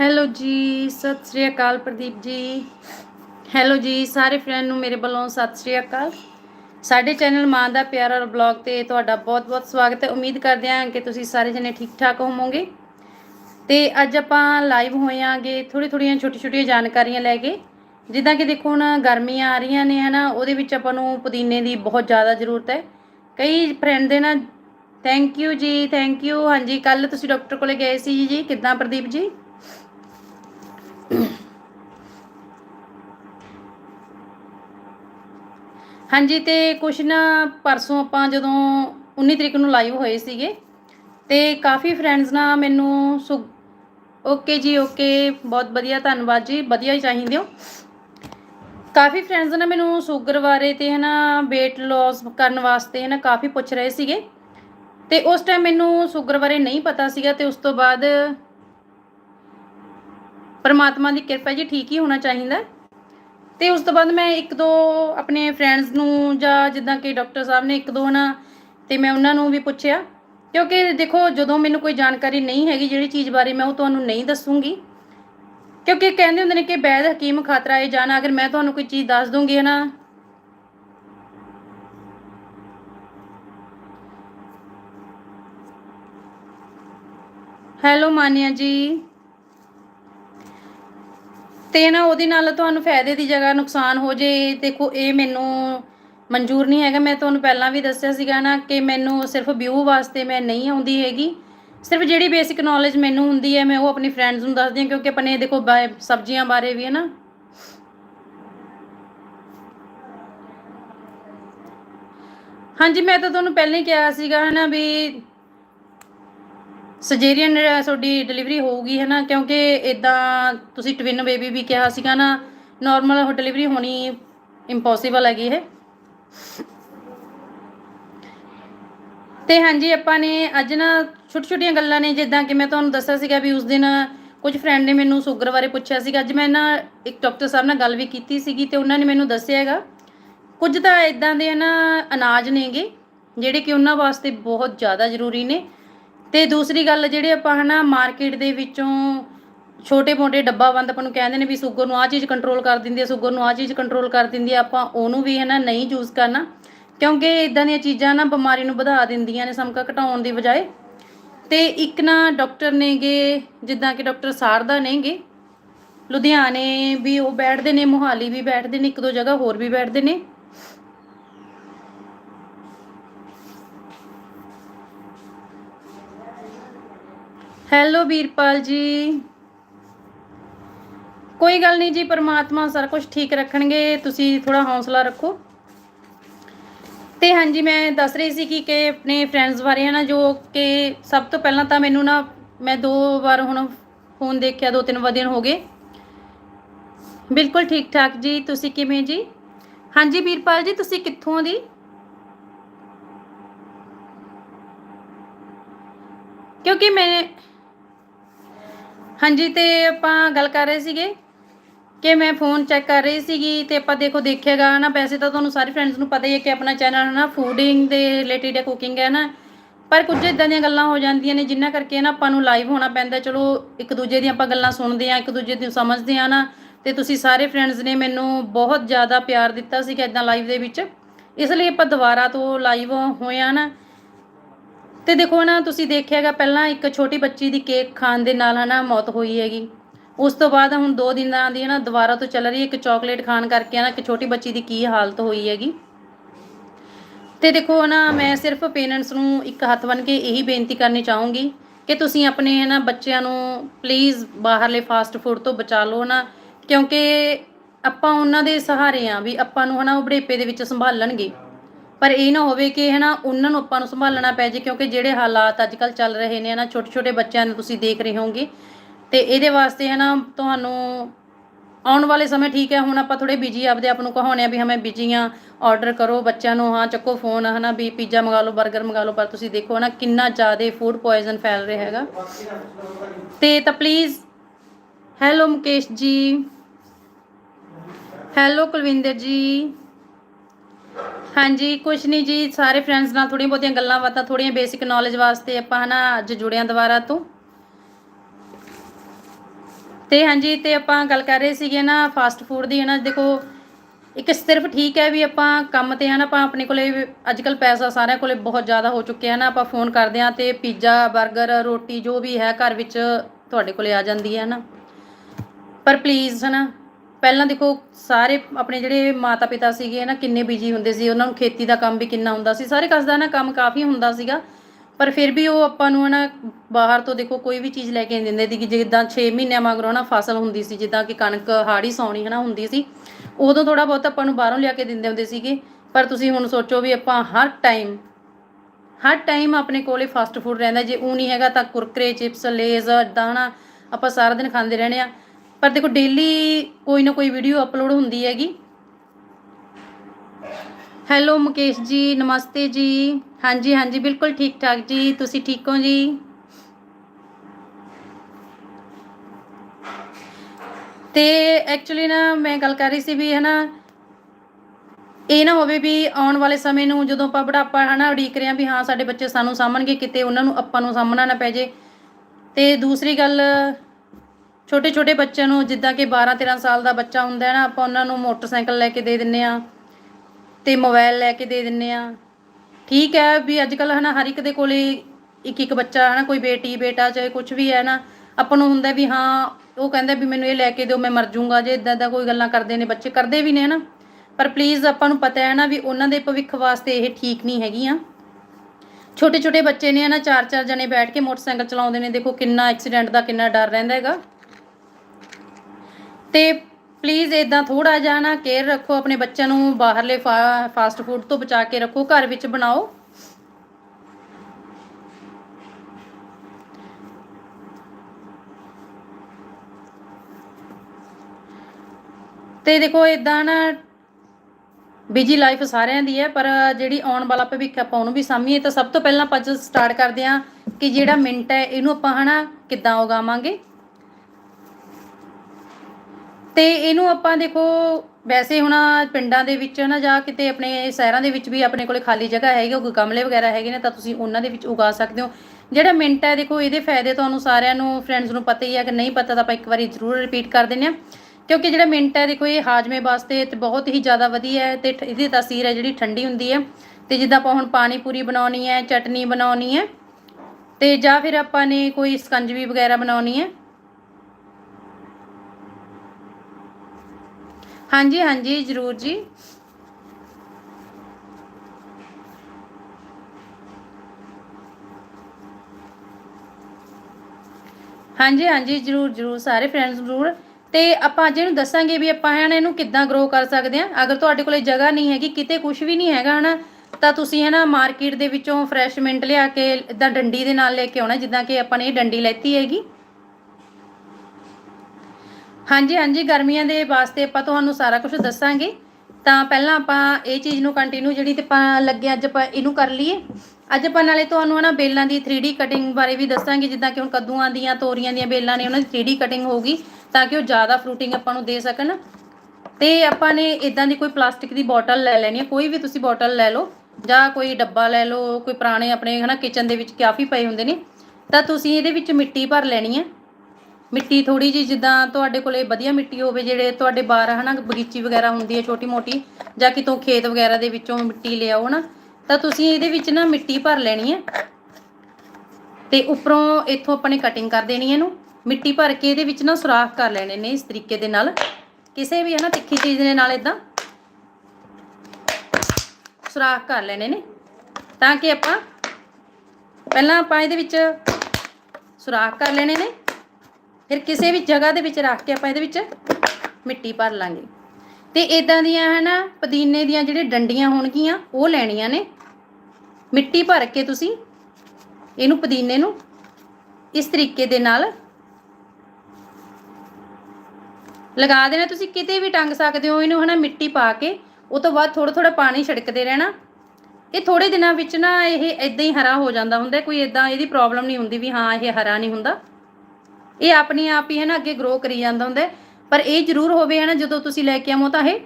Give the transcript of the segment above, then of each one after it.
Hello ਜੀ, ਸਤਿ ਸ੍ਰੀ ਅਕਾਲ Pradeep ji. Hello ਜੀ, ਸਾਰੇ ਫਰੈਂਡ ਨੂੰ ਮੇਰੇ ਵੱਲੋਂ ਸਤਿ ਸ੍ਰੀ ਅਕਾਲ। ਸਾਡੇ ਚੈਨਲ ਮਾਂ ਦਾ ਪਿਆਰਾ ਬਲੌਗ ਤੇ ਤੁਹਾਡਾ ਬਹੁਤ-ਬਹੁਤ ਸਵਾਗਤ ਹੈ। ਉਮੀਦ ਕਰਦੇ ਹਾਂ ਕਿ ਤੁਸੀਂ ਸਾਰੇ ਜਣੇ ਠੀਕ ਠਾਕ ਹੋਵੋਗੇ। ਤੇ ਅੱਜ ਆਪਾਂ ਲਾਈਵ ਹੋਏ ਆਂਗੇ ਥੋੜੀ ਥੋੜੀਆਂ ਛੋਟੀ-ਛੋਟੀਆਂ ਜਾਣਕਾਰੀਆਂ ਲੈ ਕੇ। ਜਿੱਦਾਂ ਕਿ ਦੇਖੋ ਹੁਣ ਗਰਮੀਆਂ ਆ ਰਹੀਆਂ ਨੇ, ਹਨਾ, ਉਹਦੇ ਵਿੱਚ ਆਪਾਂ ਨੂੰ ਪੁਦੀਨੇ ਦੀ ਬਹੁਤ ਜ਼ਿਆਦਾ ਜ਼ਰੂਰਤ ਹੈ। ਕਈ ਫਰੈਂਡ ਦੇ ਨਾ thank you ji thank you ਹਾਂਜੀ ਕੱਲ ਤੁਸੀਂ ਡਾਕਟਰ ਕੋਲੇ ਗਏ ਸੀ ਜੀ, ਕਿੱਦਾਂ ਪ੍ਰਦੀਪ ਜੀ? ਹਾਂਜੀ, ਤੇ ਕੁਛ ਨਾ ਪਰਸੋਂ ਆਪਾਂ ਜਦੋਂ 19 ਤਰੀਕ ਨੂੰ ਲਾਈਵ ਹੋਏ ਸੀਗੇ, ਤੇ ਕਾਫੀ ਫਰੈਂਡਸ ਨਾ ਮੈਨੂੰ ਸੁ ਓਕੇ ਜੀ ਓਕੇ ਬਹੁਤ ਵਧੀਆ, ਧੰਨਵਾਦ ਜੀ, ਵਧੀਆ ਹੀ ਚਾਹੀਦੇ ਹੋ। ਕਾਫੀ ਫਰੈਂਡਸ ਨਾ ਮੈਨੂੰ ਸ਼ੂਗਰ ਬਾਰੇ ਤੇ ਹਨਾ, weight loss ਕਰਨ ਵਾਸਤੇ ਹਨਾ, ਕਾਫੀ ਪੁੱਛ ਰਹੇ ਸੀਗੇ। ਤੇ ਉਸ ਟਾਈਮ ਮੈਨੂੰ ਸ਼ੂਗਰ ਬਾਰੇ ਨਹੀਂ ਪਤਾ ਸੀਗਾ ਤੇ ਉਸ ਤੋਂ ਬਾਅਦ ਪਰਮਾਤਮਾ ਦੀ ਕਿਰਪਾ ਜੀ, ਠੀਕ ਹੀ ਹੋਣਾ ਚਾਹੀਦਾ। ਤੇ ਉਸ ਤੋਂ ਬਾਅਦ ਮੈਂ ਇੱਕ ਦੋ ਆਪਣੇ ਫਰੈਂਡਸ ਨੂੰ ਜਾਂ ਜਿੱਦਾਂ ਕਿ ਡਾਕਟਰ ਸਾਹਿਬ ਨੇ ਇੱਕ ਦੋ ਨਾ ਤੇ ਮੈਂ ਉਹਨਾਂ ਨੂੰ ਵੀ ਪੁੱਛਿਆ, ਕਿਉਂਕਿ ਦੇਖੋ ਜਦੋਂ ਮੈਨੂੰ ਕੋਈ ਜਾਣਕਾਰੀ ਨਹੀਂ ਹੈਗੀ ਜਿਹੜੀ ਚੀਜ਼ ਬਾਰੇ, ਮੈਂ ਉਹ ਤੁਹਾਨੂੰ ਨਹੀਂ ਦੱਸੂਗੀ। ਕਿਉਂਕਿ ਕਹਿੰਦੇ ਹੁੰਦੇ ਨੇ ਕਿ ਬੈਦ ਹਕੀਮ ਖਾਤਰਾ ਇਹ ਜਾਣਾ, ਅਗਰ ਮੈਂ ਤੁਹਾਨੂੰ ਕੋਈ ਚੀਜ਼ ਦੱਸ ਦੂੰਗੀ ਹੈ ਨਾ ਹੈਲੋ ਮਾਨਿਆ ਜੀ। ਤੇ ਨਾ ਉਹਦੇ ਨਾਲ ਤੁਹਾਨੂੰ ਫਾਇਦੇ ਦੀ ਜਗ੍ਹਾ ਨੁਕਸਾਨ ਹੋ ਜੇ। ਦੇਖੋ, ਇਹ ਮੈਨੂੰ ਮਨਜ਼ੂਰ ਨਹੀਂ ਹੈਗਾ। ਮੈਂ ਤੁਹਾਨੂੰ ਪਹਿਲਾਂ ਵੀ ਦੱਸਿਆ ਸੀਗਾ ਨਾ ਕਿ ਮੈਨੂੰ ਸਿਰਫ ਵਿਊ ਵਾਸਤੇ ਮੈਂ ਨਹੀਂ ਆਉਂਦੀ ਹੈਗੀ। ਸਿਰਫ ਜਿਹੜੀ ਬੇਸਿਕ ਨੌਲੇਜ ਮੈਨੂੰ ਹੁੰਦੀ ਹੈ, ਮੈਂ ਉਹ ਆਪਣੀ ਫਰੈਂਡਸ ਨੂੰ ਦੱਸਦੀ ਹਾਂ, ਕਿਉਂਕਿ ਆਪਣੇ ਦੇਖੋ, ਬਾ- ਸਬਜ਼ੀਆਂ ਬਾਰੇ ਵੀ ਹੈ ਨਾ। ਹਾਂਜੀ, ਮੈਂ ਤਾਂ ਤੁਹਾਨੂੰ ਪਹਿਲਾਂ ਹੀ ਕਿਹਾ ਸੀਗਾ ਹਨਾ ਵੀ ਸਜੇਰੀਅਨ ਤੁਹਾਡੀ ਡਿਲੀਵਰੀ ਹੋਊਗੀ, ਹੈ ਨਾ? ਕਿਉਂਕਿ ਇਦਾਂ ਤੁਸੀਂ ਟਵਿਨ ਬੇਬੀ ਵੀ ਕਿਹਾ ਸੀਗਾ ਨਾ ਨਾਰਮਲ ਉਹ ਡਿਲੀਵਰੀ ਹੋਣੀ ਇੰਪੋਸੀਬਲ ਹੈਗੀ ਇਹ। ਤੇ ਹਾਂਜੀ, ਆਪਾਂ ਨੇ ਅੱਜ ਨਾ ਛੋਟੀ ਛੋਟੀਆਂ ਗੱਲਾਂ ਨੇ, ਜਿੱਦਾਂ ਕਿ ਮੈਂ ਤੁਹਾਨੂੰ ਦੱਸਿਆ ਸੀਗਾ ਵੀ ਉਸ ਦਿਨ ਕੁਝ ਫਰੈਂਡ ਨੇ ਮੈਨੂੰ ਸ਼ੂਗਰ ਬਾਰੇ ਪੁੱਛਿਆ ਸੀਗਾ। ਅੱਜ ਮੈਂ ਨਾ ਇੱਕ ਡਾਕਟਰ ਸਾਹਿਬ ਨਾਲ ਗੱਲ ਵੀ ਕੀਤੀ ਸੀਗੀ ਤੇ ਉਹਨਾਂ ਨੇ ਮੈਨੂੰ ਦੱਸਿਆ ਹੈਗਾ, ਕੁਝ ਤਾਂ ਇਦਾਂ ਦੇ ਨਾ ਅਨਾਜ ਨੇਗੇ, ਜਿਹੜੇ ਕਿ ਉਹਨਾਂ ਵਾਸਤੇ ਬਹੁਤ ਜ਼ਿਆਦਾ ਜ਼ਰੂਰੀ ਨੇ। ਤੇ ਦੂਸਰੀ ਗੱਲ ਜਿਹੜੇ ਆਪਾਂ ਹਨਾ ਮਾਰਕੀਟ ਦੇ ਵਿੱਚੋਂ ਛੋਟੇ ਮੋਟੇ ਡੱਬਾ ਬੰਦ ਆਪਾਂ ਨੂੰ ਕਹਿੰਦੇ ਨੇ ਵੀ ਸ਼ੂਗਰ ਨੂੰ ਆਹ ਚੀਜ਼ ਕੰਟਰੋਲ ਕਰ ਦਿੰਦੀ ਹੈ ਸ਼ੂਗਰ ਨੂੰ ਆਹ ਚੀਜ਼ ਕੰਟਰੋਲ ਕਰ ਦਿੰਦੀ ਹੈ ਆਪਾਂ ਉਹਨੂੰ ਵੀ ਹਨਾ ਨਹੀਂ ਯੂਜ਼ ਕਰਨਾ। ਕਿਉਂਕਿ ਇਦਾਂ ਦੀਆਂ ਚੀਜ਼ਾਂ ਨਾ ਬਿਮਾਰੀ ਨੂੰ ਵਧਾ ਦਿੰਦੀਆਂ ਨੇ ਸਮਕਾ ਘਟਾਉਣ ਦੀ ਬਜਾਏ। ਤੇ ਇੱਕ ਨਾ ਡਾਕਟਰ ਨੇਗੇ, ਜਿੱਦਾਂ ਕਿ ਡਾਕਟਰ ਸਾਰਦਾ ਨੇਗੇ। ਲੁਧਿਆਣੇ ਵੀ ਉਹ ਬੈਠਦੇ ਨੇ, ਮੋਹਾਲੀ ਵੀ ਬੈਠਦੇ ਨੇ, ਇੱਕ ਦੋ ਜਗ੍ਹਾ ਹੋਰ ਵੀ ਬੈਠਦੇ ਨੇ। ਹੈਲੋ ਵੀਰਪਾਲ ਜੀ। ਕੋਈ ਗੱਲ ਨਹੀਂ ਜੀ, ਪਰਮਾਤਮਾ ਸਾਰਾ ਕੁਝ ਠੀਕ ਰੱਖਣਗੇ। ਤੁਸੀਂ ਥੋੜਾ ਹੌਸਲਾ ਰੱਖੋ। ਤੇ ਹਾਂਜੀ, ਮੈਂ ਦੱਸ ਰਹੀ ਸੀ ਕਿ ਕਿ ਆਪਣੇ ਫਰੈਂਡਸ ਬਾਰੇ ਹੈ ਨਾ ਜੋ ਕਿ ਸਭ ਤੋਂ ਪਹਿਲਾਂ ਤਾਂ ਮੈਨੂੰ ਨਾ, ਮੈਂ ਦੋ ਵਾਰ ਹੁਣ ਫੋਨ ਦੇਖਿਆ, ਦੋ ਤਿੰਨ ਵਾਰ ਦਿਨ ਹੋ ਗਏ। ਬਿਲਕੁਲ ਠੀਕ ਠਾਕ ਜੀ, ਤੁਸੀਂ ਕਿਵੇਂ ਜੀ? ਹਾਂਜੀ ਵੀਰਪਾਲ ਜੀ, ਤੁਸੀਂ ਕਿੱਥੋਂ ਦੀ? ਕਿਉਂਕਿ ਮੈਂ ਹਾਂਜੀ, ਤੇ ਆਪਾਂ ਗੱਲ ਕਰ ਰਹੇ ਸੀਗੇ ਕਿ ਮੈਂ ਫੋਨ ਚੈੱਕ ਕਰ ਰਹੀ ਸੀਗੀ ਤੇ ਆਪਾਂ ਦੇਖੋ ਦੇਖੇਗਾ ਨਾ, ਵੈਸੇ ਤਾਂ ਤੁਹਾਨੂੰ ਸਾਰੇ ਫਰੈਂਡਸ ਨੂੰ ਪਤਾ ਹੀ ਹੈ ਕਿ ਆਪਣਾ ਚੈਨਲ ਨਾ ਫੂਡਿੰਗ ਦੇ ਰਿਲੇਟਡ ਹੈ ਕੁਕਿੰਗ ਹੈ ਨਾ, ਪਰ ਕੁਝ ਇਦਾਂ ਦੀਆਂ ਗੱਲਾਂ ਹੋ ਜਾਂਦੀਆਂ ਨੇ ਜਿਨ੍ਹਾਂ ਕਰਕੇ ਨਾ ਆਪਾਂ ਨੂੰ ਲਾਈਵ ਹੋਣਾ ਪੈਂਦਾ ਚਲੋ, ਇੱਕ ਦੂਜੇ ਦੀਆਂ ਆਪਾਂ ਗੱਲਾਂ ਸੁਣਦੇ ਆ ਇੱਕ ਦੂਜੇ ਦੀ ਸਮਝਦੇ ਆ ਨਾ, ਤੇ ਤੁਸੀਂ ਸਾਰੇ ਫਰੈਂਡਸ ਨੇ ਮੈਨੂੰ ਬਹੁਤ ਜ਼ਿਆਦਾ ਪਿਆਰ ਦਿੱਤਾ ਸੀ ਕਿ ਇਦਾਂ ਲਾਈਵ ਦੇ ਵਿੱਚ। ਇਸ ਲਈ ਆਪਾਂ ਦੁਬਾਰਾ ਤੋਂ ਲਾਈਵ ਹੋਏ ਆ ਨਾ ਤੇ ਦੇਖੋ ਨਾ ਤੁਸੀਂ ਦੇਖਿਆਗਾ ਪਹਿਲਾਂ ਇੱਕ ਛੋਟੀ ਬੱਚੀ ਦੀ ਕੇਕ ਖਾਣ ਦੇ ਨਾਲ ਹਨਾ ਮੌਤ ਹੋਈ ਹੈਗੀ। ਉਸ ਤੋਂ ਬਾਅਦ ਹੁਣ 2 ਦਿਨਾਂ ਦੀ ਹਨਾ ਦੁਬਾਰਾ ਤੋਂ ਚੱਲ ਰਹੀ ਹੈ ਇੱਕ ਚਾਕਲੇਟ ਖਾਣ ਕਰਕੇ ਨਾ ਇੱਕ ਛੋਟੀ ਬੱਚੀ ਦੀ ਕੀ ਹਾਲਤ ਹੋਈ ਹੈਗੀ। ਤੇ ਦੇਖੋ ਨਾ ਮੈਂ ਸਿਰਫ ਪੇਰੈਂਟਸ ਨੂੰ ਇੱਕ ਹੱਥ ਬਨ ਕੇ ਇਹੀ ਬੇਨਤੀ ਕਰਨੀ ਚਾਹੂੰਗੀ ਕਿ ਤੁਸੀਂ ਆਪਣੇ ਹਨਾ ਬੱਚਿਆਂ ਨੂੰ ਪਲੀਜ਼ ਬਾਹਰਲੇ ਫਾਸਟ ਫੂਡ ਤੋਂ ਬਚਾ ਲਓ ਨਾ ਕਿਉਂਕਿ ਆਪਾਂ ਉਹਨਾਂ ਦੇ ਸਹਾਰੇ ਆ ਵੀ ਆਪਾਂ ਨੂੰ ਹਨਾ ਉਹ ਬੜੇਪੇ ਦੇ ਵਿੱਚ ਸੰਭਾਲਣਗੇ। ਪਰ ਇਹ ਨਾ ਹੋਵੇ ਕਿ ਹਨਾ ਉਹਨਾਂ ਨੂੰ ਆਪਾਂ ਨੂੰ ਸੰਭਾਲਣਾ ਪੈ ਜੇ, ਕਿਉਂਕਿ ਜਿਹੜੇ ਹਾਲਾਤ ਅੱਜ ਕੱਲ ਚੱਲ ਰਹੇ ਨੇ ਹਨਾ ਛੋਟੇ ਛੋਟੇ ਬੱਚਿਆਂ ਨੂੰ ਤੁਸੀਂ ਦੇਖ ਰਹੇ ਹੋਵੋਗੇ। ਤੇ ਇਹਦੇ ਵਾਸਤੇ ਹਨਾ ਤੁਹਾਨੂੰ ਆਉਣ ਵਾਲੇ ਸਮੇਂ ਠੀਕ ਹੈ, ਹੁਣ ਆਪਾਂ ਥੋੜੇ ਬਿਜ਼ੀ ਆਪਦੇ ਆਪ ਨੂੰ ਕਹਾਉਣੇ ਆ ਵੀ ਹਮੇ ਮੈਂ ਬਿਜ਼ੀ ਆ ਆਰਡਰ ਕਰੋ ਬੱਚਿਆਂ ਨੂੰ, ਹਾਂ ਚੱਕੋ ਫੋਨ ਹਨਾ ਵੀ ਪੀਜ਼ਾ ਮੰਗਾ ਲਓ 버ਗਰ ਮੰਗਾ ਲਓ, ਪਰ ਤੁਸੀਂ ਦੇਖੋ ਹਨਾ ਕਿੰਨਾ ਜ਼ਿਆਦਾ ਫੂਡ ਪੋਇਜ਼ਨ ਫੈਲ ਰਿਹਾ ਹੈਗਾ। ਤੇ ਤਾਂ ਪਲੀਜ਼ ਹੈਲੋ ਮੁਕੇਸ਼ ਜੀ। ਹੈਲੋ ਕੁਲਵਿੰਦਰ ਜੀ। ਹਾਂਜੀ, ਕੁਛ ਨਹੀਂ ਜੀ, ਸਾਰੇ ਫਰੈਂਡਸ ਨਾਲ ਥੋੜੀਆਂ ਬਹੁਤੀਆਂ ਗੱਲਾਂ ਬਾਤਾਂ ਥੋੜੀਆਂ ਬੇਸਿਕ ਨੌਲੇਜ ਵਾਸਤੇ ਆਪਾਂ ਹਨਾ, ਅੱਜ ਜੁੜਿਆ ਦੁਬਾਰਾ ਤੋਂ। ਤੇ ਹਾਂਜੀ, ਤੇ ਆਪਾਂ ਗੱਲ ਕਰ ਰਹੇ ਸੀਗੇ ਨਾ ਫਾਸਟ ਫੂਡ ਦੀ, ਹਨਾ, ਦੇਖੋ, ਇੱਕ ਸਿਰਫ ਠੀਕ ਹੈ ਵੀ ਆਪਾਂ ਕੰਮ ਤੇ ਹਨ, ਆਪਾਂ ਆਪਣੇ ਕੋਲੇ ਅੱਜ ਕੱਲ ਪੈਸਾ ਸਾਰਿਆਂ ਕੋਲੇ ਬਹੁਤ ਜ਼ਿਆਦਾ ਹੋ ਚੁੱਕਿਆ ਹੈ ਨਾ ਆਪਾਂ ਫੋਨ ਕਰਦੇ ਹਾਂ ਤੇ ਪੀਜ਼ਾ 버ਗਰ ਰੋਟੀ ਜੋ ਵੀ ਹੈ, ਘਰ ਵਿੱਚ ਤੁਹਾਡੇ ਕੋਲੇ ਆ ਜਾਂਦੀ ਹੈ ਨਾ ਪਰ ਪਲੀਜ਼ ਹਨਾ ਪਹਿਲਾਂ ਦੇਖੋ, ਸਾਰੇ ਆਪਣੇ ਜਿਹੜੇ ਮਾਤਾ ਪਿਤਾ ਸੀਗੇ ਨਾ, ਕਿੰਨੇ ਬਿਜ਼ੀ ਹੁੰਦੇ ਸੀ, ਉਹਨਾਂ ਨੂੰ ਖੇਤੀ ਦਾ ਕੰਮ ਵੀ ਕਿੰਨਾ ਹੁੰਦਾ ਸੀ, ਸਾਰੇ ਕਸਦਾ ਨਾ ਕੰਮ ਕਾਫੀ ਹੁੰਦਾ ਸੀਗਾ। ਪਰ ਫਿਰ ਵੀ ਉਹ ਆਪਾਂ ਨੂੰ ਨਾ ਬਾਹਰ ਤੋਂ ਦੇਖੋ, ਕੋਈ ਵੀ ਚੀਜ਼ ਲੈ ਕੇ ਨਹੀਂ ਦਿੰਦੇ ਸੀ ਕਿ ਜਿੱਦਾਂ 6 ਮਹੀਨਿਆਂ ਮਗਰੋਂ ਨਾ ਫਸਲ ਹੁੰਦੀ ਸੀ, ਜਿੱਦਾਂ ਕਿ ਕਣਕ ਹਾੜੀ ਸੌਣੀ ਹਨਾ, ਹੁੰਦੀ ਸੀ। ਉਦੋਂ ਥੋੜਾ ਬਹੁਤ ਆਪਾਂ ਨੂੰ ਬਾਹਰੋਂ ਲਿਆ ਕੇ ਦਿੰਦੇ ਹੁੰਦੇ ਸੀਗੇ। ਪਰ ਤੁਸੀਂ ਹੁਣ ਸੋਚੋ ਵੀ ਆਪਾਂ ਹਰ ਟਾਈਮ ਹਰ ਟਾਈਮ ਆਪਣੇ ਕੋਲੇ ਫਾਸਟ ਫੂਡ ਰਹਿੰਦਾ। ਜੇ ਉਹ ਨਹੀਂ ਹੈਗਾ ਤਾਂ ਕੁਰਕਰੇ, ਚਿਪਸ, ਲੇਜ਼ ਦਾਣਾ ਆਪਾਂ ਸਾਰਾ ਦਿਨ ਖਾਂਦੇ ਰਹਿੰਦੇ ਆ। ਪਰ ਦੇਖੋ ਡੇਲੀ ਕੋਈ ਨਾ ਕੋਈ ਵੀਡੀਓ ਅਪਲੋਡ ਹੁੰਦੀ ਹੈਗੀ। ਹੈਲੋ ਮੁਕੇਸ਼ ਜੀ, ਨਮਸਤੇ ਜੀ। ਹਾਂਜੀ ਹਾਂਜੀ, ਬਿਲਕੁਲ ਠੀਕ ਠਾਕ ਜੀ। ਤੁਸੀਂ ਠੀਕ ਹੋ ਜੀ? ਤੇ ਐਕਚੁਅਲੀ ਨਾ ਮੈਂ ਗੱਲ ਕਰ ਰਹੀ ਸੀ ਵੀ ਹਨਾ, ਇਹ ਨਾ ਹੋਵੇ ਵੀ ਆਉਣ ਵਾਲੇ ਸਮੇਂ ਨੂੰ ਜਦੋਂ ਆਪਾਂ ਬੁਢਾਪਾ ਹਨਾ ਉਡੀਕ ਰਹੇ ਆ ਵੀ ਹਾਂ, ਸਾਡੇ ਬੱਚੇ ਸਾਨੂੰ ਸਾਂਭਣਗੇ ਕਿਤੇ, ਉਹਨਾਂ ਨੂੰ ਆਪਾਂ ਨੂੰ ਸਾਂਭਣਾ ਨਾ ਪੈ ਜੇ। ਤੇ ਦੂਸਰੀ ਗੱਲ ਛੋਟੇ ਛੋਟੇ ਬੱਚਿਆਂ ਨੂੰ, ਜਿੱਦਾਂ ਕਿ 12 13 ਸਾਲ ਦਾ ਬੱਚਾ ਹੁੰਦਾ ਹੈ ਨਾ, ਆਪਾਂ ਉਹਨਾਂ ਨੂੰ ਮੋਟਰਸਾਈਕਲ ਲੈ ਕੇ ਦੇ ਦਿੰਨੇ ਆ ਤੇ ਮੋਬਾਈਲ ਲੈ ਕੇ ਦੇ ਦਿੰਨੇ ਆ ਠੀਕ ਹੈ ਵੀ ਅੱਜ ਕੱਲ ਹਨਾ, ਹਰ ਇੱਕ ਦੇ ਕੋਲੇ ਇੱਕ ਇੱਕ ਬੱਚਾ ਹਨਾ, ਕੋਈ ਬੇਟੀ, ਬੇਟਾ ਚਾਹੇ ਕੁਝ ਵੀ ਹੈ ਨਾ, ਆਪਾਂ ਨੂੰ ਹੁੰਦਾ ਵੀ ਹਾਂ, ਉਹ ਕਹਿੰਦਾ ਵੀ ਮੈਨੂੰ ਇਹ ਲੈ ਕੇ ਦਿਓ, ਮੈਂ ਮਰ ਜਾਊਂਗਾ ਜੇ ਇਦਾਂ ਦਾ ਕੋਈ ਗੱਲਾਂ ਕਰਦੇ ਨੇ, ਬੱਚੇ ਕਰਦੇ ਵੀ ਨੇ ਹਨਾ। ਪਰ ਪਲੀਜ਼ ਆਪਾਂ ਨੂੰ ਪਤਾ ਹੈ ਨਾ ਵੀ ਉਹਨਾਂ ਦੇ ਭਵਿੱਖ ਵਾਸਤੇ ਇਹ ਠੀਕ ਨਹੀਂ ਹੈਗੀਆਂ। ਛੋਟੇ ਛੋਟੇ ਬੱਚੇ ਨੇ ਨਾ ਚਾਰ ਚਾਰ ਜਣੇ ਬੈਠ ਕੇ ਮੋਟਰਸਾਈਕਲ ਚਲਾਉਂਦੇ ਨੇ, ਦੇਖੋ ਕਿੰਨਾ ਐਕਸੀਡੈਂਟ ਦਾ ਕਿੰਨਾ ਡਰ ਰਹਿੰਦਾ ਹੈਗਾ। ਤੇ ਪਲੀਜ਼ ਇਦਾਂ ਥੋੜਾ ਜਿਹਾ ਨਾ ਕੇਅਰ ਰੱਖੋ, ਆਪਣੇ ਬੱਚਿਆਂ ਨੂੰ ਬਾਹਰਲੇ ਫਾਸਟ ਫੂਡ ਤੋਂ ਬਚਾ ਕੇ ਰੱਖੋ, ਘਰ ਵਿੱਚ ਬਣਾਓ। ਤੇ ਦੇਖੋ ਇਦਾਂ ਨਾ ਬਿਜ਼ੀ ਲਾਈਫ ਸਾਰਿਆਂ ਦੀ ਹੈ, ਪਰ ਜਿਹੜੀ ਆਉਣ ਵਾਲਾ ਭਵਿੱਖ ਆਪਾਂ ਉਹਨੂੰ ਵੀ ਸਾਂਭੀਏ, ਤਾਂ ਸਭ ਤੋਂ ਪਹਿਲਾਂ ਆਪਾਂ ਸਟਾਰਟ ਕਰਦੇ ਹਾਂ ਕਿ ਜਿਹੜਾ ਮਿੰਟ ਹੈ, ਇਹਨੂੰ ਆਪਾਂ ਹਨਾ ਕਿੱਦਾਂ ਉਗਾਵਾਂਗੇ। ਤੇ ਇਹਨੂੰ ਆਪਾਂ ਦੇਖੋ, ਵੈਸੇ ਹੁਣ ਪਿੰਡਾਂ ਦੇ ਵਿੱਚ ਨਾ ਜਾਂ ਕਿਤੇ ਆਪਣੇ ਸ਼ਹਿਰਾਂ ਦੇ ਵਿੱਚ ਵੀ ਆਪਣੇ ਕੋਲੇ ਖਾਲੀ ਜਗ੍ਹਾ ਹੈਗੀ, ਉਹ ਗਮਲੇ ਵਗੈਰਾ ਹੈਗੇ ਨੇ, ਤਾਂ ਤੁਸੀਂ ਉਹਨਾਂ ਦੇ ਵਿੱਚ ਉਗਾ ਸਕਦੇ ਹੋ। ਜਿਹੜਾ ਮਿੰਟ ਹੈ, ਦੇਖੋ, ਇਹਦੇ ਫਾਇਦੇ ਤੁਹਾਨੂੰ ਸਾਰਿਆਂ ਨੂੰ ਫਰੈਂਡਸ ਨੂੰ ਪਤਾ ਹੀ ਹੈ ਕਿ ਨਹੀਂ ਪਤਾ, ਤਾਂ ਆਪਾਂ ਇੱਕ ਵਾਰੀ ਜ਼ਰੂਰ ਰਿਪੀਟ ਕਰ ਦਿੰਦੇ ਹਾਂ। ਕਿਉਂਕਿ ਜਿਹੜਾ ਮਿੰਟ ਹੈ, ਦੇਖੋ, ਇਹ ਹਾਜਮੇ ਵਾਸਤੇ ਤੇ ਬਹੁਤ ਹੀ ਜ਼ਿਆਦਾ ਵਧੀਆ ਹੈ ਤੇ ਇਹਦੀ ਤਾਸੀਰ ਹੈ ਜਿਹੜੀ ਠੰਡੀ ਹੁੰਦੀ ਹੈ। ਤੇ ਜਿੱਦਾਂ ਆਪਾਂ ਹੁਣ ਪਾਣੀ ਪੂਰੀ ਬਣਾਉਣੀ ਹੈ, ਚਟਨੀ ਬਣਾਉਣੀ ਹੈ ਤੇ ਜਾਂ ਫਿਰ ਆਪਾਂ ਨੇ ਕੋਈ ਸਕੰਜਵੀ ਵਗੈਰਾ ਬਣਾਉਣੀ ਹੈ। ਹਾਂਜੀ ਹਾਂਜੀ, ਜ਼ਰੂਰ ਜੀ। ਹਾਂਜੀ ਹਾਂਜੀ, ਜ਼ਰੂਰ ਜ਼ਰੂਰ, ਸਾਰੇ ਫਰੈਂਡਸ ਜ਼ਰੂਰ। ਤੇ ਆਪਾਂ ਅੱਜ ਇਹਨੂੰ ਦੱਸਾਂਗੇ ਵੀ ਆਪਾਂ ਹਨਾ ਇਹਨੂੰ ਕਿੱਦਾਂ ਗਰੋ ਕਰ ਸਕਦੇ ਆ ਅਗਰ ਤੁਹਾਡੇ ਕੋਲੇ ਜਗ੍ਹਾ ਨਹੀਂ ਹੈਗੀ, ਕਿਤੇ ਕੁਝ ਵੀ ਨਹੀਂ ਹੈਗਾ ਹਨਾ, ਤਾਂ ਤੁਸੀਂ ਹਨਾ ਮਾਰਕੀਟ ਦੇ ਵਿੱਚੋਂ ਫਰੈਸ਼ ਮਿੰਟ ਲਿਆ ਕੇ ਇਦਾਂ ਡੰਡੀ ਦੇ ਨਾਲ ਲੈ ਕੇ ਆਉਣਾ, ਜਿੱਦਾਂ ਕਿ ਆਪਾਂ ਨੇ ਇਹ ਡੰਡੀ ਲੈਤੀ ਹੈਗੀ। ਹਾਂਜੀ ਹਾਂਜੀ, ਗਰਮੀਆਂ ਦੇ ਵਾਸਤੇ ਆਪਾਂ ਤੁਹਾਨੂੰ ਸਾਰਾ ਕੁਝ ਦੱਸਾਂਗੇ। ਤਾਂ ਪਹਿਲਾਂ ਆਪਾਂ ਇਹ ਚੀਜ਼ ਨੂੰ ਕੰਟੀਨਿਊ ਜਿਹੜੀ ਤੇ ਆਪਾਂ ਲੱਗੇ ਅੱਜ ਆਪਾਂ ਇਹਨੂੰ ਕਰ ਲਈਏ। ਅੱਜ ਆਪਾਂ ਨਾਲੇ ਤੁਹਾਨੂੰ ਹਨਾ ਬੇਲਾਂ ਦੀ 3D ਕਟਿੰਗ ਬਾਰੇ ਵੀ ਦੱਸਾਂਗੇ, ਜਿੱਦਾਂ ਕਿ ਹੁਣ ਕੱਦੂਆਂ ਦੀਆਂ, ਤੋਰੀਆਂ ਦੀਆਂ ਬੇਲਾਂ ਨੇ ਉਹਨਾਂ ਦੀ 3D ਕਟਿੰਗ ਹੋਊਗੀ ਤਾਂ ਕਿ ਉਹ ਜ਼ਿਆਦਾ ਫਰੂਟਿੰਗ ਆਪਾਂ ਨੂੰ ਦੇ ਸਕਣ। ਤੇ ਆਪਾਂ ਨੇ ਇਦਾਂ ਦੀ ਕੋਈ ਪਲਾਸਟਿਕ ਦੀ ਬੋਟਲ ਲੈ ਲੈਣੀ ਹੈ ਕੋਈ ਵੀ ਤੁਸੀਂ ਬੋਟਲ ਲੈ ਲਓ, ਜਾਂ ਕੋਈ ਡੱਬਾ ਲੈ ਲਓ, ਕੋਈ ਪੁਰਾਣੇ ਆਪਣੇ ਹਨਾ ਕਿਚਨ ਦੇ ਵਿੱਚ ਕਾਫੀ ਪਏ ਹੁੰਦੇ ਨੇ, ਤਾਂ ਤੁਸੀਂ ਇਹਦੇ ਵਿੱਚ ਮਿੱਟੀ ਭਰ ਲੈਣੀ ਹੈ ਮਿੱਟੀ ਥੋੜੀ ਜੀ ਜਿੱਦਾਂ ਤੁਹਾਡੇ ਕੋਲੇ ਵਧੀਆ ਮਿੱਟੀ ਹੋਵੇ, ਜਿਹੜੇ ਤੁਹਾਡੇ ਬਾਹਰ ਹਨਾ ਬਗੀਚੀ ਵਗੈਰਾ ਹੁੰਦੀ ਹੈ ਛੋਟੀ ਮੋਟੀ, ਜਾਂ ਕਿਤੋਂ ਖੇਤ ਵਗੈਰਾ ਦੇ ਵਿੱਚੋਂ ਮਿੱਟੀ ਲਿਆਓ ਨਾ ਤਾਂ ਤੁਸੀਂ ਇਹਦੇ ਵਿੱਚ ਨਾ ਮਿੱਟੀ ਭਰ ਲੈਣੀ ਹੈ। ਤੇ ਉੱਪਰੋਂ ਇੱਥੋਂ ਆਪਾਂ ਨੇ ਕਟਿੰਗ ਕਰ ਦੇਣੀ ਹੈ ਇਹਨੂੰ, ਮਿੱਟੀ ਭਰ ਕੇ ਇਹਦੇ ਵਿੱਚ ਨਾ ਸੁਰਾਖ ਕਰ ਲੈਣੇ ਨੇ ਇਸ ਤਰੀਕੇ ਦੇ ਨਾਲ, ਕਿਸੇ ਵੀ ਹਨਾ ਤਿੱਖੀ ਚੀਜ਼ ਦੇ ਨਾਲ ਇਦਾਂ ਸੁਰਾਖ ਕਰ ਲੈਣੇ ਨੇ, ਤਾਂ ਕਿ ਆਪਾਂ ਪਹਿਲਾਂ ਆਪਾਂ ਇਹਦੇ ਵਿੱਚ ਸੁਰਾਖ ਕਰ ਲੈਣੇ ਨੇ। ਫਿਰ ਕਿਸੇ ਵੀ ਜਗ੍ਹਾ ਦੇ ਵਿੱਚ ਰੱਖ ਕੇ ਆਪਾਂ ਇਹਦੇ ਵਿੱਚ ਮਿੱਟੀ ਭਰ ਲਾਂਗੇ। ਤੇ ਇਦਾਂ ਦੀਆਂ ਹਨਾ ਪੁਦੀਨੇ ਦੀਆਂ ਜਿਹੜੇ ਡੰਡੀਆਂ ਹੋਣਗੀਆਂ, ਉਹ ਲੈਣੀਆਂ ਨੇ। ਮਿੱਟੀ ਭਰ ਕੇ ਤੁਸੀਂ ਇਹਨੂੰ ਪੁਦੀਨੇ ਨੂੰ ਇਸ ਤਰੀਕੇ ਦੇ ਨਾਲ ਲਗਾ ਦੇਣਾ। ਤੁਸੀਂ ਕਿਤੇ ਵੀ ਟੰਗ ਸਕਦੇ ਹੋ ਇਹਨੂੰ ਹਨਾ ਮਿੱਟੀ ਪਾ ਕੇ, ਉਹ ਤੋਂ ਬਾਅਦ ਥੋੜਾ ਥੋੜਾ ਪਾਣੀ ਛਿੜਕਦੇ ਰਹਿਣਾ। ਇਹ ਥੋੜੇ ਦਿਨਾਂ ਵਿੱਚ ਨਾ ਇਹ ਇਦਾਂ ਹੀ ਹਰਾ ਹੋ ਜਾਂਦਾ ਹੁੰਦਾ, ਕੋਈ ਇਦਾਂ ਇਹਦੀ ਪ੍ਰੋਬਲਮ ਨਹੀਂ ਹੁੰਦੀ ਵੀ ਹਾਂ, ਇਹ ਹਰਾ ਨਹੀਂ ਹੁੰਦਾ। ਇਹ ਆਪਣੇ ਆਪ ਹੀ ਹੈ ਨਾ, ਅੱਗੇ ਗਰੋ ਕਰੀ ਜਾਂਦਾ ਹੁੰਦਾ ਪਰ ਇਹ ਜ਼ਰੂਰ ਹੋਵੇ ਹਨਾ ਜਦੋਂ ਤੁਸੀਂ ਲੈ ਕੇ ਆਵੋ ਤਾਂ ਇਹ।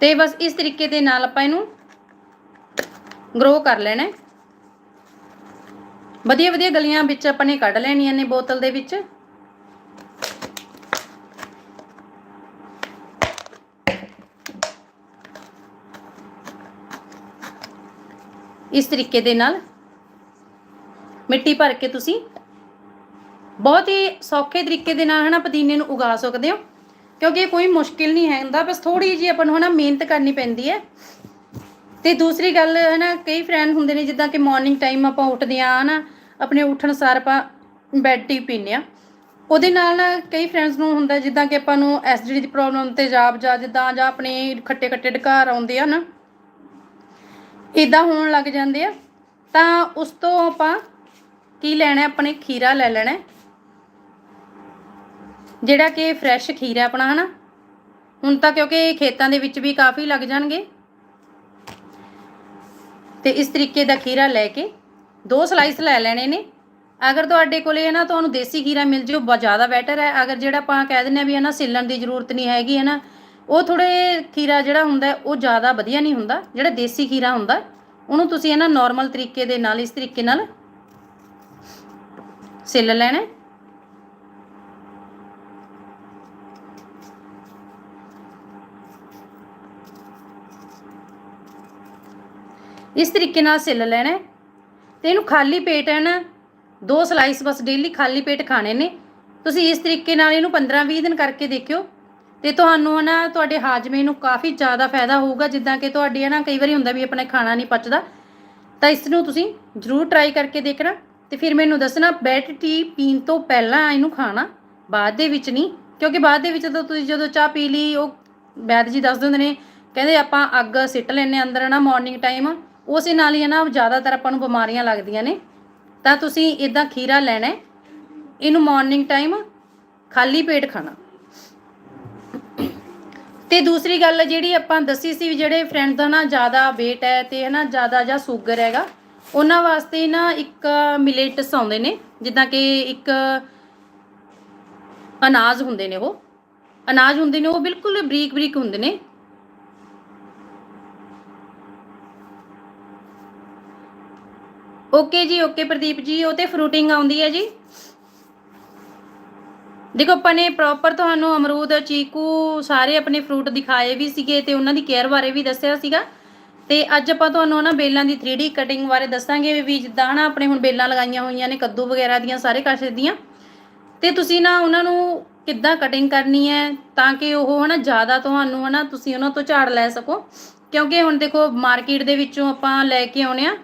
ਤੇ ਬਸ ਇਸ ਤਰੀਕੇ ਦੇ ਨਾਲ ਆਪਾਂ ਇਹਨੂੰ ਗਰੋ ਕਰ ਲੈਣਾ ਵਧੀਆ ਵਧੀਆ ਗਲੀਆਂ ਵਿੱਚ ਆਪਾਂ ਨੇ ਕੱਢ ਲੈਣੀਆਂ ਨੇ ਬੋਤਲ ਦੇ ਵਿੱਚ। ਇਸ ਤਰੀਕੇ ਦੇ ਨਾਲ ਮਿੱਟੀ ਭਰ ਕੇ ਤੁਸੀਂ ਬਹੁਤ ਹੀ ਸੌਖੇ ਤਰੀਕੇ ਦੇ ਨਾਲ ਹਨਾ ਪੁਦੀਨੇ ਨੂੰ ਉਗਾ ਸਕਦੇ ਹੋ, ਕਿਉਂਕਿ ਇਹ ਕੋਈ ਮੁਸ਼ਕਿਲ ਨਹੀਂ ਹੈ ਹੁੰਦਾ ਬਸ ਥੋੜੀ ਜਿਹੀ ਆਪਾਂ ਨੂੰ ਹਨਾ ਮਿਹਨਤ ਕਰਨੀ ਪੈਂਦੀ ਹੈ। ਤੇ ਦੂਸਰੀ ਗੱਲ ਹੈ ਨਾ ਕਈ ਫਰੈਂਡ ਹੁੰਦੇ ਨੇ ਜਿੱਦਾਂ ਕਿ ਮਾਰਨਿੰਗ ਟਾਈਮ ਆਪਾਂ ਉੱਠਦੇ ਆ ਹਨਾ, ਆਪਣੇ ਉੱਠਣ ਸਾਰ ਆਪਾਂ ਬੈੱਡ ਟੀ ਪੀਂਦੇ ਆ ਉਹਦੇ ਨਾਲ ਕਈ ਫਰੈਂਡਸ ਨੂੰ ਹੁੰਦਾ ਜਿੱਦਾਂ ਕਿ ਆਪਾਂ ਨੂੰ ਐਸਿਡਿਟੀ ਦੀ ਪ੍ਰੋਬਲਮ ਤੇਜ਼ਾਬ ਜਾਂ ਜਿੱਦਾਂ ਜਾਂ ਆਪਣੇ ਖੱਟੇ ਖੱਟੇ ਡਕਾਰ ਆਉਂਦੇ ਆ ਨਾ ਇਦਾਂ ਹੋਣ ਲੱਗ ਜਾਂਦੇ ਆ, ਤਾਂ ਉਸ ਤੋਂ ਆਪਾਂ ਕੀ ਲੈਣਾ, ਆਪਣੇ ਖੀਰਾ ਲੈ ਲੈਣਾ ਜਿਹੜਾ ਕਿ ਫਰੈਸ਼ ਖੀਰਾ ਆਪਣਾ, ਹਨਾ? ਹੁਣ ਤਾਂ ਕਿਉਂਕਿ ਖੇਤਾਂ ਦੇ ਵਿੱਚ ਵੀ ਕਾਫੀ ਲੱਗ ਜਾਣਗੇ। ਤੇ ਇਸ ਤਰੀਕੇ ਦਾ ਖੀਰਾ ਲੈ ਕੇ ਦੋ ਸਲਾਈਸ ਲੈ ਲੈਣੇ ਨੇ। ਅਗਰ ਤੁਹਾਡੇ ਕੋਲੇ ਹੈ ਨਾ, ਤੁਹਾਨੂੰ ਦੇਸੀ ਖੀਰਾ ਮਿਲ ਜੇ ਉਹ ਬਹੁਤ ਜ਼ਿਆਦਾ ਬੈਟਰ ਹੈ। ਅਗਰ ਜਿਹੜਾ ਆਪਾਂ ਕਹਿ ਦਿੰਦੇ ਆ ਵੀ ਹੈ ਨਾ, ਸਿੱਲਣ ਦੀ ਜ਼ਰੂਰਤ ਨਹੀਂ ਹੈਗੀ, ਹੈ ਨਾ ਉਹ ਥੋੜੇ ਖੀਰਾ ਜਿਹੜਾ ਹੁੰਦਾ, ਉਹ ਜ਼ਿਆਦਾ ਵਧੀਆ ਨਹੀਂ ਹੁੰਦਾ, ਜਿਹੜਾ ਦੇਸੀ ਖੀਰਾ ਹੁੰਦਾ, ਉਹਨੂੰ ਤੁਸੀਂ ਹੈ ਨਾ ਨਾਰਮਲ ਤਰੀਕੇ ਦੇ ਨਾਲ, ਇਸ ਤਰੀਕੇ ਨਾਲ ਸਿੱਲ ਲੈਣਾ। ਇਸ ਤਰੀਕੇ ਨਾਲ ਸਿੱਲ ਲੈਣਾ। ਹੈ ਤੇ ਇਹਨੂੰ ਖਾਲੀ ਪੇਟ ਹੈ ਨਾ, ਦੋ ਸਲਾਈਸ ਬਸ ਡੇਲੀ ਖਾਲੀ ਪੇਟ ਖਾਣੇ ਨੇ। ਤੁਸੀਂ ਇਸ ਤਰੀਕੇ ਨਾਲ ਇਹਨੂੰ 15-20 ਦਿਨ ਕਰਕੇ ਦੇਖਿਓ। ਤੇ ਤੁਹਾਨੂੰ ਨਾ ਤੁਹਾਡੇ ਹਾਜਮੇ ਨੂੰ ਕਾਫੀ ਜ਼ਿਆਦਾ ਫਾਇਦਾ ਹੋਊਗਾ, ਜਿੱਦਾਂ ਕਿ ਤੁਹਾਡੀ ਹੈ ਨਾ ਕਈ ਵਾਰੀ ਹੁੰਦਾ ਵੀ ਆਪਣਾ ਖਾਣਾ ਨਹੀਂ ਪਚਦਾ। ਤਾਂ ਇਸ ਨੂੰ ਤੁਸੀਂ ਜ਼ਰੂਰ ਟਰਾਈ ਕਰਕੇ ਦੇਖਣਾ ਤੇ ਫਿਰ ਮੈਨੂੰ ਦੱਸਣਾ ਬੈਡ ਟੀ ਪੀਣ ਤੋਂ ਪਹਿਲਾਂ ਇਹਨੂੰ ਖਾਣਾ, ਬਾਅਦ ਦੇ ਵਿੱਚ ਨਹੀਂ। ਕਿਉਂਕਿ ਬਾਅਦ ਦੇ ਵਿੱਚ ਤਾਂ ਤੁਸੀਂ ਜਦੋਂ ਚਾਹ ਪੀ ਲਈ, ਉਹ ਵੈਦ ਜੀ ਦੱਸ ਦਿੰਦੇ ਨੇ, ਕਹਿੰਦੇ ਆਪਾਂ ਅੱਗ ਸਿੱਟ ਲੈਨੇ ਅੰਦਰ ਨਾ ਮਾਰਨਿੰਗ ਟਾਈਮ ਉਸੇ ਨਾਲ ਹੀ ਹੈ ਨਾ ਜ਼ਿਆਦਾਤਰ ਆਪਾਂ ਨੂੰ ਬਿਮਾਰੀਆਂ ਲੱਗਦੀਆਂ ਨੇ। ਤਾਂ ਤੁਸੀਂ ਇਦਾਂ ਖੀਰਾ ਲੈਣਾ, ਇਹਨੂੰ ਮਾਰਨਿੰਗ ਟਾਈਮ ਖਾਲੀ ਪੇਟ ਖਾਣਾ। ਤੇ ਦੂਸਰੀ ਗੱਲ ਜਿਹੜੀ ਆਪਾਂ ਦੱਸੀ ਸੀ ਜਿਹੜੇ ਫਰੈਂਡ ਦਾ ਨਾ ਜ਼ਿਆਦਾ weight ਹੈ ਤੇ ਹੈ ਜ਼ਿਆਦਾ ਜਾਂ ਸ਼ੂਗਰ ਹੈਗਾ, ਉਹਨਾਂ ਵਾਸਤੇ ਨਾ ਇੱਕ ਮਿਲੇਟਸ ਆਉਂਦੇ ਨੇ, ਜਿੱਦਾਂ ਕਿ ਇੱਕ ਅਨਾਜ ਹੁੰਦੇ ਨੇ ਉਹ। ਅਨਾਜ ਹੁੰਦੇ ਨੇ, ਉਹ ਬਿਲਕੁਲ ਬਰੀਕ ਬਰੀਕ ਹੁੰਦੇ ਨੇ। ਓਕੇ ਜੀ ਓਕੇ ਪ੍ਰਦੀਪ ਜੀ, ਉਹ ਤੇ ਫਰੂਟਿੰਗ ਆਉਂਦੀ ਹੈ ਜੀ। ਦੇਖੋ, ਆਪਾਂ ਨੇ ਪ੍ਰੋਪਰ ਤੁਹਾਨੂੰ ਅਮਰੂਦ, ਚੀਕੂ ਸਾਰੇ ਆਪਣੇ ਫਰੂਟ ਦਿਖਾਏ ਵੀ ਸੀਗੇ ਤੇ ਉਹਨਾਂ ਦੀ ਕੇਅਰ ਬਾਰੇ ਵੀ ਦੱਸਿਆ ਸੀਗਾ। ਤੇ ਅੱਜ ਆਪਾਂ ਤੁਹਾਨੂੰ ਨਾ ਬੇਲਾਂ ਦੀ 3D ਕਟਿੰਗ ਬਾਰੇ ਦੱਸਾਂਗੇ ਵੀ ਜਿੱਦਾਂ ਨਾ ਆਪਣੇ ਹੁਣ ਬੇਲਾਂ ਲਗਾਈਆਂ ਹੋਈਆਂ ਨੇ, ਕੱਦੂ ਵਗੈਰਾ ਦੀਆਂ, ਸਾਰੇ ਕਾਸੇ ਦੀਆਂ। ਤੇ ਤੁਸੀਂ ਨਾ ਉਹਨਾਂ ਨੂੰ ਕਿੱਦਾਂ ਕਟਿੰਗ ਕਰਨੀ ਹੈ ਤਾਂ ਕਿ ਉਹ ਹਨਾ ਜ਼ਿਆਦਾ ਤੁਹਾਨੂੰ ਹਨਾ ਤੁਸੀਂ ਉਹਨਾਂ ਤੋਂ ਝਾੜ ਲੈ ਸਕੋ। ਕਿਉਂਕਿ ਹੁਣ ਦੇਖੋ ਮਾਰਕੀਟ ਦੇ ਵਿੱਚੋਂ ਆਪਾਂ ਲੈ ਕੇ ਆਉਣੇ ਆ।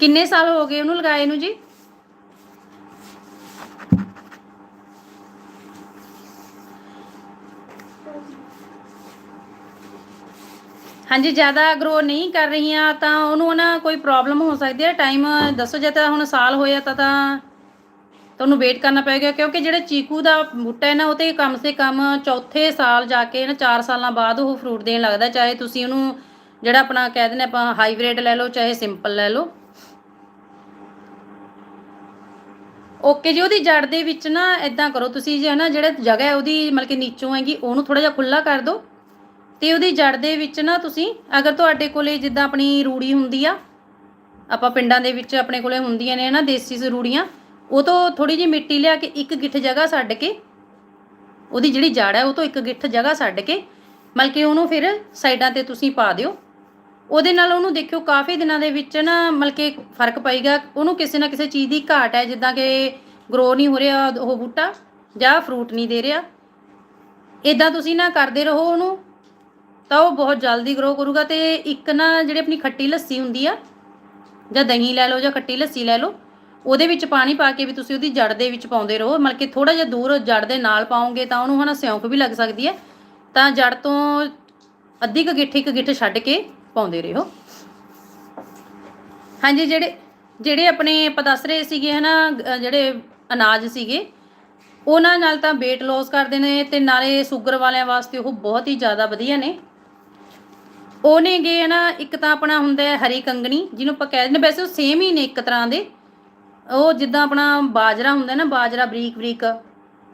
ਕਿੰਨੇ ਸਾਲ ਹੋ ਗਏ ਉਹਨੂੰ ਲਗਾਏ ਨੂੰ ਜੀ? ਹਾਂਜੀ, ਜ਼ਿਆਦਾ ਗਰੋ ਨਹੀਂ ਕਰ ਰਹੀਆਂ ਤਾਂ ਉਹਨੂੰ ਨਾ ਕੋਈ ਪ੍ਰੋਬਲਮ ਹੋ ਸਕਦੀ ਹੈ। ਟਾਈਮ ਦੱਸੋ, ਜੇ ਤਾਂ ਹੁਣ ਸਾਲ ਹੋਇਆ ਤਾਂ ਤਾਂ ਤੁਹਾਨੂੰ ਵੇਟ ਕਰਨਾ ਪਏਗਾ, ਕਿਉਂਕਿ ਜਿਹੜਾ ਚੀਕੂ ਦਾ ਬੂਟਾ ਹੈ ਨਾ, ਉਹ ਤੇ ਕਮ ਸੇ ਕਮ ਚੌਥੇ ਸਾਲ ਜਾ ਕੇ ਨਾ 4 ਸਾਲਾਂ ਬਾਅਦ ਉਹ ਫਰੂਟ ਦੇਣ ਲੱਗਦਾ। ਚਾਹੇ ਤੁਸੀਂ ਉਹਨੂੰ ਜਿਹੜਾ ਆਪਣਾ ਕਹਿ ਦਿੰਦੇ ਆਪਾਂ ਹਾਈਬ੍ਰਿਡ ਲੈ ਲਓ, ਚਾਹੇ ਸਿੰਪਲ ਲੈ ਲਓ। ਓਕੇ ਜੀ, ਉਹਦੀ ਜੜ ਦੇ ਵਿੱਚ ਨਾ ਇਦਾਂ ਕਰੋ, ਤੁਸੀਂ ਜੇ ਹੈ ਨਾ ਜਿਹੜਾ ਜਗ੍ਹਾ ਉਹਦੀ ਮਤਲਬ ਕਿ ਨੀਚੋਂ ਹੈਗੀ, ਉਹਨੂੰ ਥੋੜਾ ਜਿਹਾ ਖੁੱਲਾ ਕਰ ਦਿਓ। ਤੇ ਉਹਦੀ ਜੜ ਦੇ ਵਿੱਚ ਨਾ ਤੁਸੀਂ, ਅਗਰ ਤੁਹਾਡੇ ਕੋਲੇ ਜਿੱਦਾਂ ਆਪਣੀ ਰੂੜੀ ਹੁੰਦੀ ਆ, ਆਪਾਂ ਪਿੰਡਾਂ ਦੇ ਵਿੱਚ ਆਪਣੇ ਕੋਲੇ ਹੁੰਦੀਆਂ ਨੇ ਨਾ ਦੇਸੀ ਰੂੜੀਆਂ, ਉਹ ਤੋਂ ਥੋੜੀ ਜਿਹੀ ਮਿੱਟੀ ਲਿਆ ਕੇ ਇੱਕ ਗਿੱਠ ਜਗ੍ਹਾ ਛੱਡ ਕੇ, ਉਹਦੀ ਜਿਹੜੀ ਜੜ ਹੈ ਉਹ ਤੋਂ ਇੱਕ ਗਿੱਠ ਜਗ੍ਹਾ ਛੱਡ ਕੇ ਮਤਲਬ ਕਿ ਉਹਨੂੰ ਫਿਰ ਸਾਈਡਾਂ ਤੇ ਤੁਸੀਂ ਪਾ ਦਿਓ। ਉਹਦੇ ਨਾਲ ਉਹਨੂੰ ਦੇਖਿਓ, ਕਾਫੀ ਦਿਨਾਂ ਦੇ ਵਿੱਚ ਨਾ ਮਤਲਬ ਕਿ ਫ਼ਰਕ ਪਏਗਾ, ਉਹਨੂੰ ਕਿਸੇ ਨਾ ਕਿਸੇ ਚੀਜ਼ ਦੀ ਘਾਟ ਹੈ ਜਿੱਦਾਂ ਕਿ ਗਰੋ ਨਹੀਂ ਹੋ ਰਿਹਾ ਉਹ ਬੂਟਾ, ਜਾਂ ਫਰੂਟ ਨਹੀਂ ਦੇ ਰਿਹਾ। ਇਦਾਂ ਤੁਸੀਂ ਨਾ ਕਰਦੇ ਰਹੋ ਉਹਨੂੰ ਤਾਂ ਉਹ ਬਹੁਤ ਜਲਦੀ ਗਰੋ ਕਰੂਗਾ ਤੇ ਇੱਕ ਨਾ ਜਿਹੜੀ ਆਪਣੀ ਖੱਟੀ ਲੱਸੀ ਹੁੰਦੀ ਆ ਜਾਂ ਦਹੀਂ ਲੈ ਲਓ ਜਾਂ ਖੱਟੀ ਲੱਸੀ ਲੈ ਲਓ ਉਹਦੇ ਵਿੱਚ ਪਾਣੀ ਪਾ ਕੇ ਵੀ ਤੁਸੀਂ ਉਹਦੀ ਜੜ ਦੇ ਵਿੱਚ ਪਾਉਂਦੇ ਰਹੋ। ਮਤਲਬ ਕਿ ਥੋੜਾ ਜਿਹਾ ਦੂਰ ਜੜ ਦੇ ਨਾਲ ਪਾਉਂਗੇ ਤਾਂ ਉਹਨੂੰ ਹਨਾ ਸਿਉਂਕ ਵੀ ਲੱਗ ਸਕਦੀ ਹੈ ਤਾਂ ਜੜ ਤੋਂ ਅੱਧੀ ਕੁ ਗਿੱਠ ਇੱਕ ਗਿੱਠ ਛੱਡ ਕੇ ਪਾਉਂਦੇ ਰਹੋ। ਹਾਂਜੀ ਜਿਹੜੇ ਜਿਹੜੇ ਆਪਣੇ ਆਪਾਂ ਦੱਸ ਰਹੇ ਸੀਗੇ ਹਨਾ ਅ, ਜਿਹੜੇ ਅਨਾਜ ਸੀਗੇ ਉਹਨਾਂ ਨਾਲ ਤਾਂ weight loss ਕਰਦੇ ਨੇ ਤੇ ਨਾਲੇ ਸ਼ੂਗਰ ਵਾਲਿਆਂ ਵਾਸਤੇ ਉਹ ਬਹੁਤ ਹੀ ਜ਼ਿਆਦਾ ਵਧੀਆ ਨੇ। ਉਹ ਨੇ ਹੈ ਨਾ, ਇੱਕ ਤਾਂ ਆਪਣਾ ਹੁੰਦਾ ਹੈ ਹਰੀ ਕੰਗਣੀ, ਜਿਹਨੂੰ ਆਪਾਂ ਕਹਿ ਦਿੰਦੇ ਵੈਸੇ ਉਹ ਸੇਮ ਹੀ ਨੇ ਇੱਕ ਤਰ੍ਹਾਂ ਦੇ। ਉਹ ਜਿੱਦਾਂ ਆਪਣਾ ਬਾਜਰਾ ਹੁੰਦਾ ਨਾ, ਬਾਜਰਾ ਬਰੀਕ ਬਰੀਕ,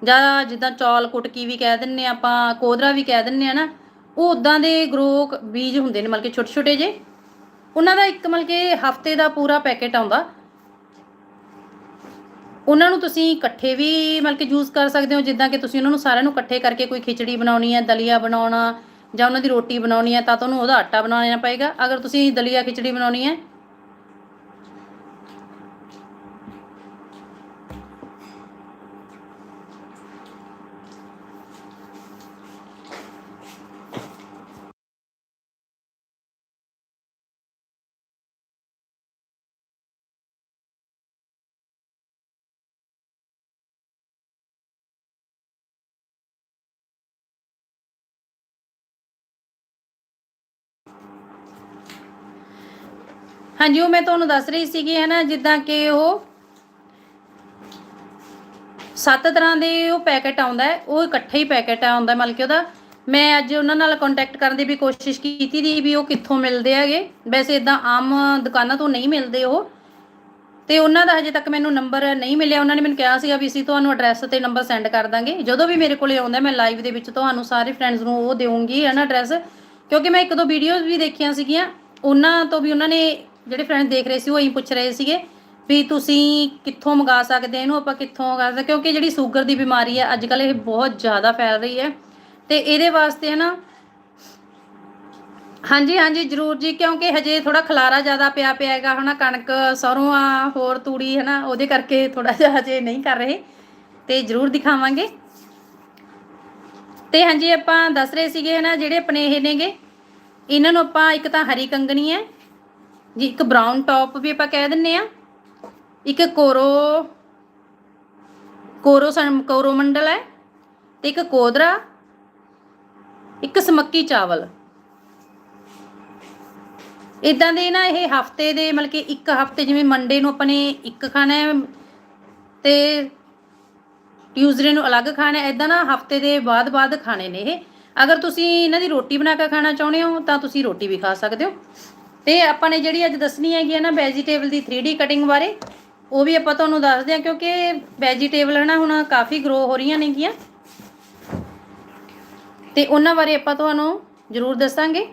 ਜਾਂ ਜਿੱਦਾਂ ਚੌਲ ਕੁਟਕੀ ਵੀ ਕਹਿ ਦਿੰਨੇ ਆਪਾਂ, ਕੋਦਰਾ ਵੀ ਕਹਿ ਦਿੰਨੇ ਆ ਨਾ, ਉਹ ਉਦਾਂ ਦੇ ਗਰੋ ਬੀਜ ਹੁੰਦੇ ਨੇ, ਮਤਲਬ ਕਿ ਛੋਟੇ ਛੋਟੇ ਜੇ ਉਹਨਾਂ ਦਾ ਇੱਕ ਮਤਲਬ ਕਿ ਹਫ਼ਤੇ ਦਾ ਪੂਰਾ ਪੈਕੇਟ ਆਉਂਦਾ। ਉਹਨਾਂ ਨੂੰ ਤੁਸੀਂ ਇਕੱਠੇ ਵੀ ਮਤਲਬ ਕਿ ਯੂਜ਼ ਕਰ ਸਕਦੇ ਹੋ, ਜਿੱਦਾਂ ਕਿ ਤੁਸੀਂ ਉਹਨਾਂ ਨੂੰ ਸਾਰਿਆਂ ਨੂੰ ਇਕੱਠੇ ਕਰਕੇ ਕੋਈ ਖਿਚੜੀ ਬਣਾਉਣੀ ਹੈ, ਦਲੀਆ ਬਣਾਉਣਾ ਜਾਂ ਉਹਨਾਂ ਦੀ ਰੋਟੀ ਬਣਾਉਣੀ ਹੈ ਤਾਂ ਤੁਹਾਨੂੰ ਉਹਦਾ ਆਟਾ ਬਣਾਉਣਾ ਪਏਗਾ ਅਗਰ ਤੁਸੀਂ ਦਲੀਆ ਖਿਚੜੀ ਬਣਾਉਣੀ ਹੈ ਹਾਂਜੀ, ਉਹ ਮੈਂ ਤੁਹਾਨੂੰ ਦੱਸ ਰਹੀ ਸੀਗੀ, ਹੈ ਨਾ, ਜਿੱਦਾਂ ਕਿ ਉਹ ਸੱਤ ਤਰ੍ਹਾਂ ਦੇ ਉਹ ਪੈਕੇਟ ਆਉਂਦਾ ਉਹ ਇਕੱਠੇ ਹੀ ਪੈਕੇਟ ਆਉਂਦਾ ਮਤਲਬ ਕਿ ਉਹਦਾ ਮੈਂ ਅੱਜ ਉਹਨਾਂ ਨਾਲ ਕੰਟੈਕਟ ਕਰਨ ਦੀ ਵੀ ਕੋਸ਼ਿਸ਼ ਕੀਤੀ ਦੀ ਵੀ ਉਹ ਕਿੱਥੋਂ ਮਿਲਦੇ ਹੈਗੇ। ਵੈਸੇ ਇਦਾਂ ਆਮ ਦੁਕਾਨਾਂ ਤੋਂ ਨਹੀਂ ਮਿਲਦੇ ਉਹ। ਤੇ ਉਹਨਾਂ ਦਾ ਹਜੇ ਤੱਕ ਮੈਨੂੰ ਨੰਬਰ ਨਹੀਂ ਮਿਲਿਆ। ਉਹਨਾਂ ਨੇ ਮੈਨੂੰ ਕਿਹਾ ਸੀਗਾ ਵੀ ਅਸੀਂ ਤੁਹਾਨੂੰ ਐਡਰੈਸ ਤੇ ਨੰਬਰ ਸੈਂਡ ਕਰ ਦਾਂਗੇ। ਜਦੋਂ ਵੀ ਮੇਰੇ ਕੋਲੇ ਆਉਂਦਾ, ਮੈਂ ਲਾਈਵ ਦੇ ਵਿੱਚ ਤੁਹਾਨੂੰ ਸਾਰੇ ਫਰੈਂਡਸ ਨੂੰ ਉਹ ਦੇਵਾਂਗੀ ਹੈ ਨਾ ਐਡਰੈਸ ਕਿਉਂਕਿ ਮੈਂ ਇੱਕ ਦੋ ਵੀਡੀਓਜ਼ ਵੀ ਦੇਖੀਆਂ ਸੀਗੀਆਂ, ਉਹਨਾਂ ਤੋਂ ਵੀ ਉਹਨਾਂ ਨੇ ਜਿਹੜੇ ਫਰੈਂਡ ਦੇਖ ਰਹੇ ਸੀ, ਉਹ ਇਹੀ ਪੁੱਛ ਰਹੇ ਸੀਗੇ ਵੀ ਤੁਸੀਂ ਕਿੱਥੋਂ ਮੰਗਾ ਸਕਦੇ ਇਹਨੂੰ, ਆਪਾਂ ਕਿੱਥੋਂ ਮੰਗਾ ਸਕਦੇ ਕਿਉਂਕਿ ਜਿਹੜੀ ਸ਼ੂਗਰ ਦੀ ਬਿਮਾਰੀ ਹੈ ਅੱਜ ਕੱਲ੍ਹ ਇਹ ਬਹੁਤ ਜ਼ਿਆਦਾ ਫੈਲ ਰਹੀ ਹੈ। ਤੇ ਇਹਦੇ ਵਾਸਤੇ ਹੈ ਨਾ ਹਾਂਜੀ ਹਾਂਜੀ, ਜਰੂਰ ਜੀ, ਕਿਉਂਕਿ ਹਜੇ ਥੋੜਾ ਖਲਾਰਾ ਜ਼ਿਆਦਾ ਪਿਆ ਪਿਆ ਹੈਗਾ ਹਨਾ, ਕਣਕ, ਸਰੋਂ ਆ, ਹੋਰ ਤੂੜੀ ਹਨਾ, ਉਹਦੇ ਕਰਕੇ ਥੋੜਾ ਜਿਹਾ ਹਜੇ ਨਹੀਂ ਕਰ ਰਹੇ। ਤੇ ਜਰੂਰ ਦਿਖਾਵਾਂਗੇ। ਤੇ ਹਾਂਜੀ, ਆਪਾਂ ਦੱਸ ਰਹੇ ਸੀਗੇ ਹਨਾ, ਜਿਹੜੇ ਆਪਣੇ ਇਹ ਨੇਗੇ, ਇਹਨਾਂ ਨੂੰ ਆਪਾਂ ਇੱਕ ਤਾਂ ਹਰੀ ਕੰਗਣੀ ਹੈ ਜੀ, ਇੱਕ ਬ੍ਰਾਊਨ ਟੌਪ ਵੀ ਆਪਾਂ ਕਹਿ ਦਿੰਨੇ ਆ। ਇੱਕ ਕੋਰੋ ਕੋਰੋ ਕੋਰੋ ਮੰਡਲ ਹੈ ਤੇ ਇੱਕ ਕੋਦਰਾ, ਇੱਕ ਸਮੱਕੀ ਚਾਵਲ। ਇਦਾਂ ਦੇ ਨਾ ਇਹ ਹਫ਼ਤੇ ਦੇ ਮਤਲਬ ਕਿ ਇੱਕ ਹਫ਼ਤੇ ਜਿਵੇਂ ਮੰਡੇ ਨੂੰ ਆਪਣੇ ਇੱਕ ਖਾਣਾ ਹੈ ਤੇ ਟਿਊਜ਼ਡੇ ਨੂੰ ਅਲੱਗ ਖਾਣਾ ਹੈ ਇਦਾਂ ਨਾ ਹਫ਼ਤੇ ਦੇ ਬਾਅਦ ਬਾਅਦ ਖਾਣੇ ਨੇ ਇਹ। ਅਗਰ ਤੁਸੀਂ ਇਹਨਾਂ ਦੀ ਰੋਟੀ ਬਣਾ ਕੇ ਖਾਣਾ ਚਾਹੁੰਦੇ ਹੋ, ਤਾਂ ਤੁਸੀਂ ਰੋਟੀ ਵੀ ਖਾ ਸਕਦੇ ਹੋ। ਤੇ ਆਪਾਂ ਨੇ ਜਿਹੜੀ ਅੱਜ ਦੱਸਣੀ ਹੈਗੀ ਹੈ ਨਾ ਵੈਜੀਟੇਬਲ ਦੀ 3D ਕਟਿੰਗ ਬਾਰੇ, ਉਹ ਵੀ ਆਪਾਂ ਤੁਹਾਨੂੰ ਦੱਸਦੇ ਹਾਂ ਕਿਉਂਕਿ ਵੈਜੀਟੇਬਲ ਹੈ ਨਾ ਹੁਣ ਕਾਫੀ ਗਰੋ ਹੋ ਰਹੀਆਂ ਨੇਗੀਆਂ। ਤੇ ਉਹਨਾਂ ਬਾਰੇ ਆਪਾਂ ਤੁਹਾਨੂੰ ਜ਼ਰੂਰ ਦੱਸਾਂਗੇ।